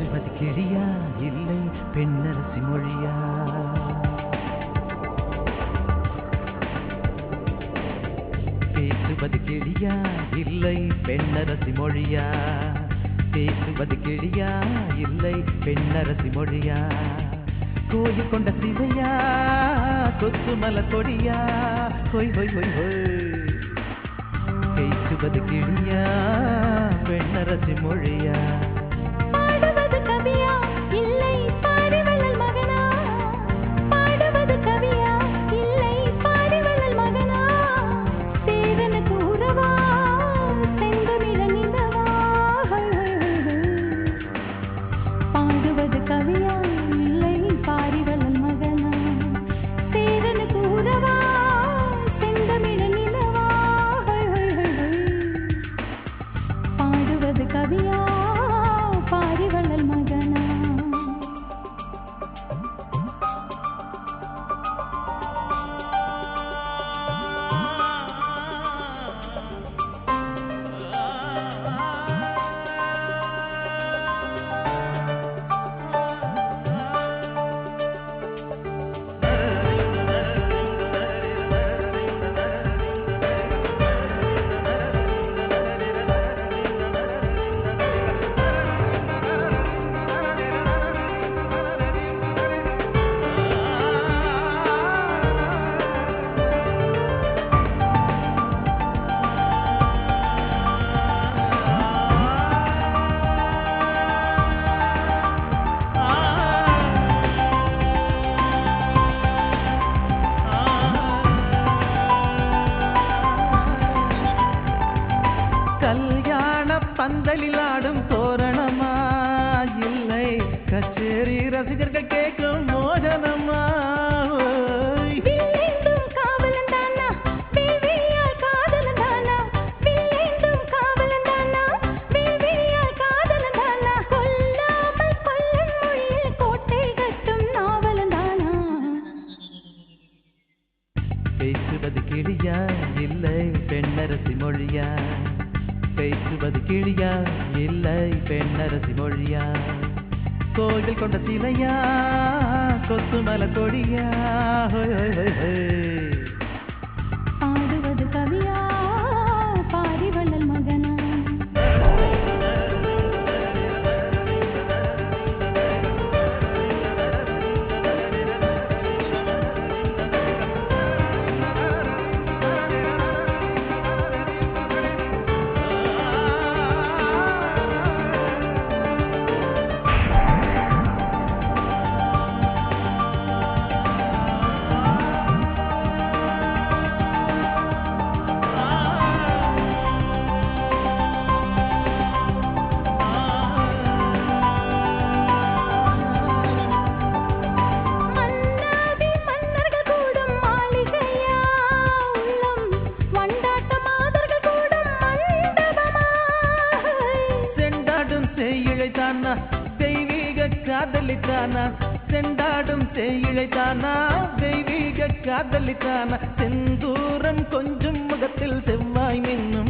பேசுவது கிளியா இல்லை பெண்ணரசி மொழியா? பேசுவது கிளியா இல்லை பெண்ணரசி மொழியா? பேசுவது கிளியா இல்லை பெண்ணரசி மொழியா? கோயில் கொண்ட சிவையா? கொத்து மல கொடியா? ஹொய் ஹொய் ஹொய் ஹொய். பேசுவது கிளியா sabía கட்டும் நாவலன் தானா? பேசுவது கிளியா? இல்லை பெண்ணரசி மொழியா? பேசுவது கிளியா? இல்லை பெண்ணரசி மொழியா? கோயில் கொண்ட சிலையா? கொத்துமல கொடியா? தானா? தெய்வீக காதலித்தானா? செண்டாடும் தேயிழைத்தானா தெய்வீக காதலித்தானா? செந்தூரம் கொஞ்சம் முகத்தில் செவ்வாய் மின்னும்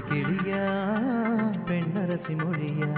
கிளியா பெண்ணரசி மொழியா?